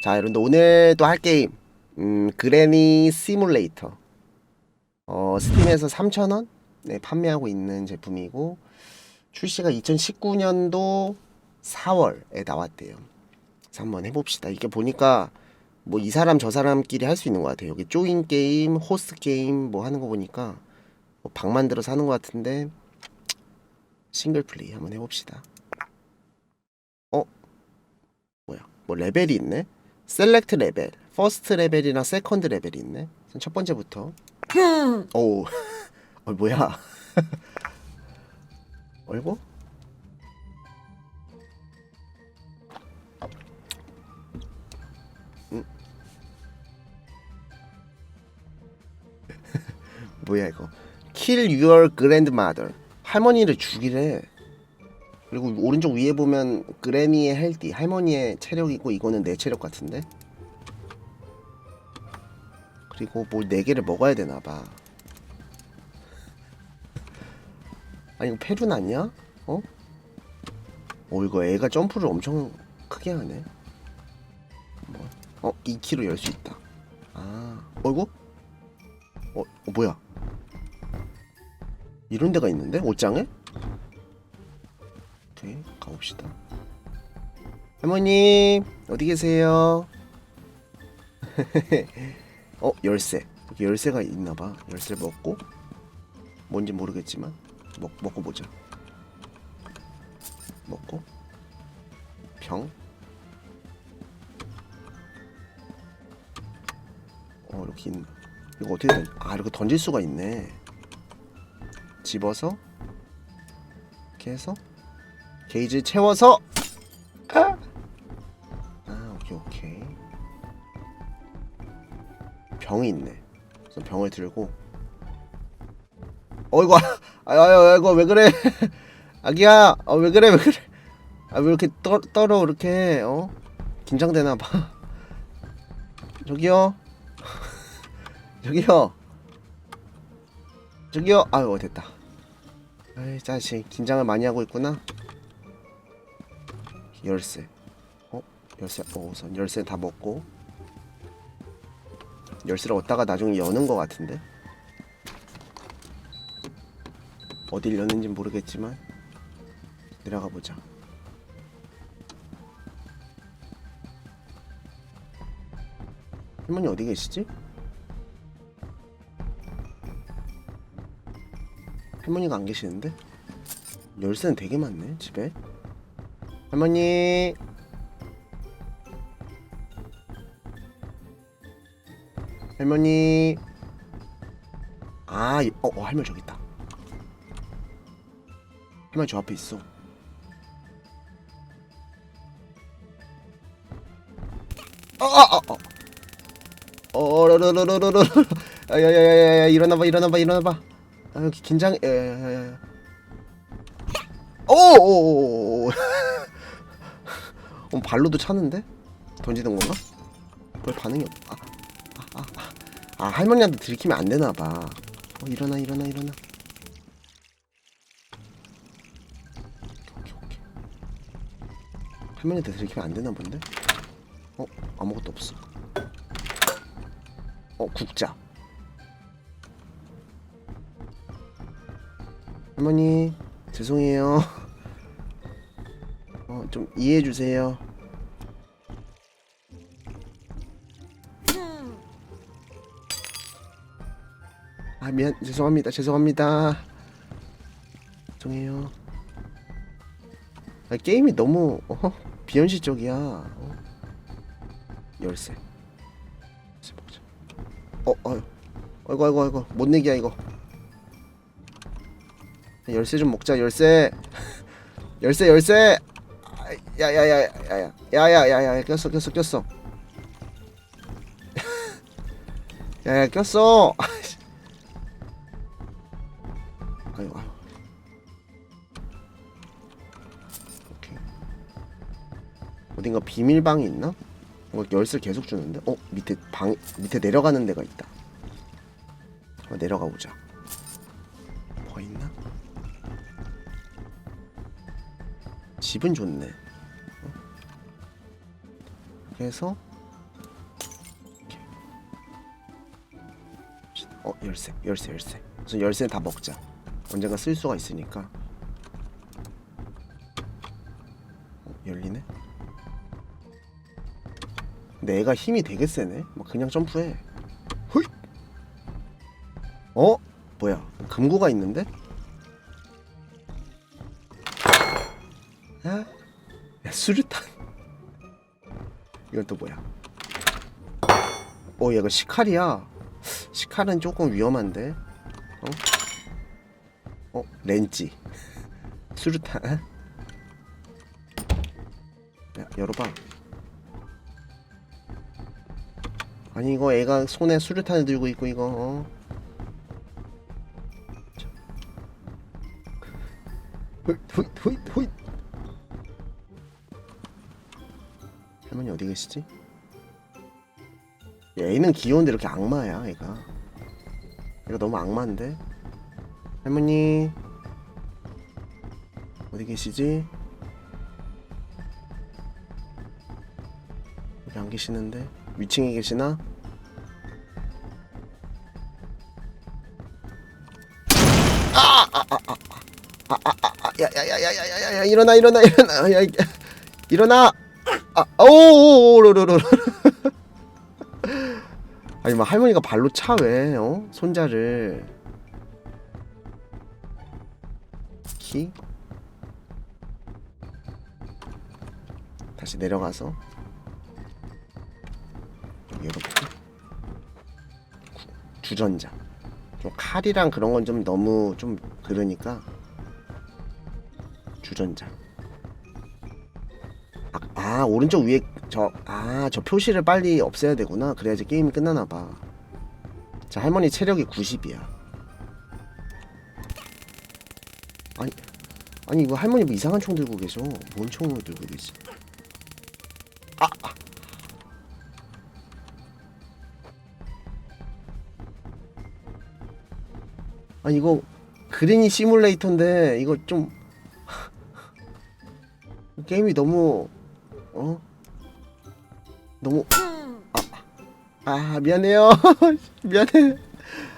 자, 여러분들 오늘 또 할 게임 음, 그래니 시뮬레이터. 어, 스팀에서 3,000원 네, 판매하고 있는 제품이고 출시가 2019년도 4월에 나왔대요. 그래서 한번 해봅시다. 이게 보니까 뭐 이 사람 저 사람끼리 할 수 있는 것 같아요. 여기 조인 게임, 호스트 게임 뭐 하는 거 보니까 뭐 방 만들어서 하는 것 같은데 싱글 플레이 한번 해봅시다. 어? 뭐야? 뭐 레벨이 있네? 셀렉트 레벨, 퍼스트 레벨이랑 세컨드 레벨이 있네. 우선 첫 번째부터. 오, 어 뭐야? 어이구? 음. 뭐야 이거? Kill your grandmother. 할머니를 죽이래. 그리고 오른쪽 위에 보면 그래니의 헬디 할머니의 체력이고 이거는 내 체력 같은데 그리고 뭘네 개를 먹어야 되나 봐 아니 이거 페룬 아니야? 어? 어 이거 애가 점프를 엄청 크게 하네 뭐? 어 2kg 열수 있다 아 어이구 어, 어 뭐야 이런 데가 있는데 옷장에? 오케이 가봅시다. 할머님 어디 계세요? 어 열쇠. 여기 열쇠가 있나봐. 열쇠를 먹고. 뭔지 모르겠지만 먹, 먹고 보자. 먹고. 병. 어, 이렇게 있네. 이거 어떻게 던, 아, 이렇게 던질 수가 있네. 집어서, 이렇게 해서, 게이지 채워서, 아! 아, 오케이, 오케이. 병이 있네. 그래서 병을 들고, 어이구, 아유, 아유, 아이고, 왜 그래? 아기야, 어, 왜 그래, 왜 그래? 아, 왜 이렇게 떨, 떨어, 이렇게, 어? 긴장되나 봐. 저기요. 저기요. 저기요. 아유 됐다. 아이 자식 긴장을 많이 하고 있구나. 열쇠. 어 열쇠. 어 우선 열쇠 다 먹고. 열쇠를 얻다가 나중에 여는 것 같은데. 어딜 여는지 모르겠지만 내려가 보자. 할머니 어디 계시지? 할머니가 안 계시는데? 열쇠는 되게 많네 집에 할머니. 할머니. 아, 이- 어, 어 할머니 저기 있다. 할머니 저 앞에 있어. 어어어어. 어러러러러러러. 야야야야야 일어나봐 일어나봐 일어나봐. 아 긴장 야야야야 오오오오 어, 발로도 차는데 던지는 건가? 별 반응이 없. 아, 아, 아, 아, 아 할머니한테 들키면 안 되나 봐. 어 일어나 일어나 일어나. 오케이 오케이. 할머니한테 들키면 안 되나 본데? 어 아무것도 없어. 어 국자. 할머니 죄송해요. 어좀 이해해 주세요. 아 미안 죄송합니다 죄송합니다. 죄송해요. 아, 게임이 너무 어, 비현실적이야. 어. 열쇠. 보자. 어, 어유. 아이고 아이고 아이고 못 내기야 이거. 열쇠 좀 먹자 열쇠 열쇠 열쇠 야야야야야. 야야야야 꼈어 꼈어 꼈어. 야야 꼈어. 아유 오케이. 어딘가 비밀방이 있나? 뭐 열쇠 계속 주는데? 어 밑에 방 밑에 내려가는 데가 있다. 어, 내려가 보자. 뭐 있나? 집은 좋네. 이렇게 해서 이렇게. 어 열쇠 열쇠 열쇠. 우선 열쇠는 다 먹자. 언젠가 쓸 수가 있으니까. 어, 열리네? 근데 애가 힘이 되게 세네. 막 그냥 점프해. 헐! 어? 뭐야? 금고가 있는데? 야, 야 수류탄. 이건 또 뭐야 어, 얘가 시칼이야. 시칼은 조금 위험한데. 어? 어, 렌지. 수류탄. 야, 열어봐. 아니 이거 애가 손에 수류탄을 들고 있고 이거. 어? 자. 호잇 호잇 호잇 할머니 어디 계시지? 얘는 귀여운데 이렇게 악마야 얘가 얘가 너무 악마인데 할머니 어디 계시지? 여기 안 계시는데 위층에 계시나? 아아아아아아아아야야야야야야야 일어나 일어나 일어나 야, 야, 일어나 아 오오오로로로 아니 막 할머니가 발로 차 왜? 어? 손자를. 키? 다시 내려가서. 이렇게. 구- 주전자. 좀 칼이랑 그런 건 좀 너무 좀 그러니까. 주전자 아, 아 오른쪽 위에 저 아 저 표시를 빨리 없애야 되구나. 그래야지 게임이 끝나나 봐 자 할머니 체력이 90이야. 아니 아니 이거 할머니 뭐 이상한 총 들고 계셔. 뭔 총을 들고 계시 아, 아. 아니 이거 그린이 시뮬레이터인데 이거 좀 게임이 너무 어? 너무 아, 아 미안해요. 미안해.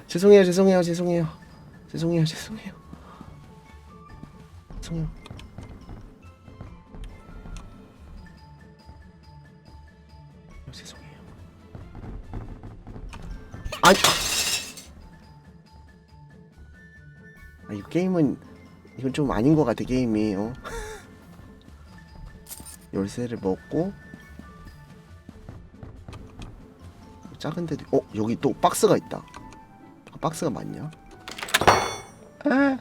죄송해요 죄송해요 죄송해요. 죄송해요 죄송해요. 죄송해요. 죄송해요. 아니 아. 이거 게임은 이건 좀 아닌 것 같아 게임이. 어 열쇠를 먹고 작은 데도 어 여기 또 박스가 있다. 아, 박스가 맞냐? 아.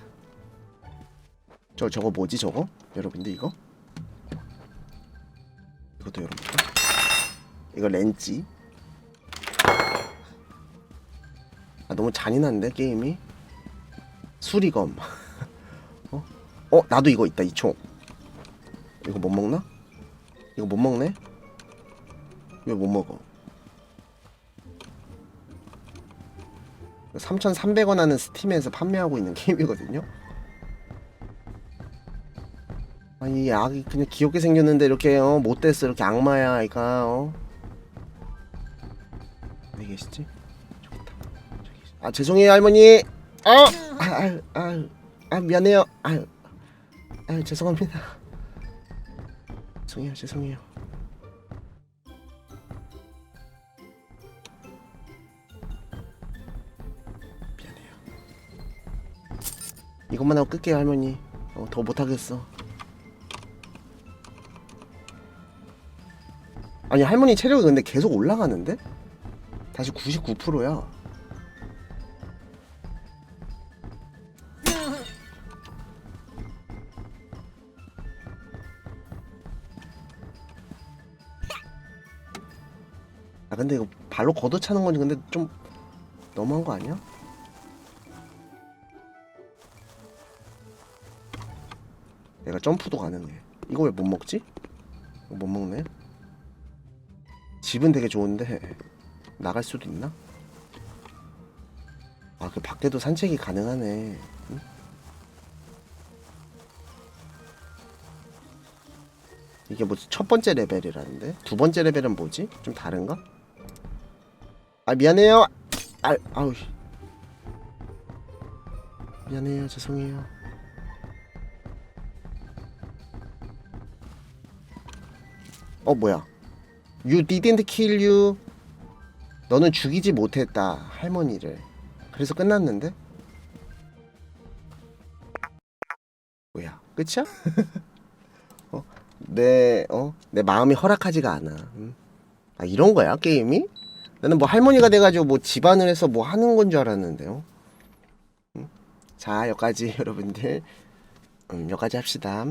저 저거 뭐지 저거? 여러분들 이거? 이것도 열어볼까 이거 렌치 아 너무 잔인한데 게임이? 수리검. 어? 어 나도 이거 있다 이총. 이거 못 먹나? 이거 못 먹네? 왜 못 먹어? 3,300원 하는 스팀에서 판매하고 있는 게임이거든요? 아니 이 악이 그냥 귀엽게 생겼는데 이렇게 어, 못됐어 이렇게 악마야 아이가 어? 어디 계시지? 저기 있다 아 죄송해요 할머니 아! 아, 아, 아, 아 미안해요 아, 아 죄송합니다 죄송해요 죄송해요. 미안해요. 이것만 하고 끌게요 할머니. 어, 더 못하겠어. 아니 할머니 체력이 근데 계속 올라가는데? 다시 99%야 걷어차는 건지 근데 좀 너무한 거 아니야? 내가 점프도 가능해 이거 왜 못 먹지? 못 먹네 집은 되게 좋은데 나갈 수도 있나? 아 그 밖에도 산책이 가능하네 응? 이게 뭐첫 번째 레벨이라는데 두 번째 레벨은 뭐지? 좀 다른가? 아 미안해요. 아 아우 씨. 미안해요 죄송해요 어 뭐야 You didn't kill you 너는 죽이지 못했다 할머니를 그래서 끝났는데 뭐야 끝이야? 어? 내, 어? 내 마음이 허락하지가 않아 음? 아 이런 거야 게임이? 나는 뭐 할머니가 돼가지고 뭐 집안을 해서 뭐 하는 건 줄 알았는데요. 음? 자 여기까지 여러분들. 음, 여기까지 합시다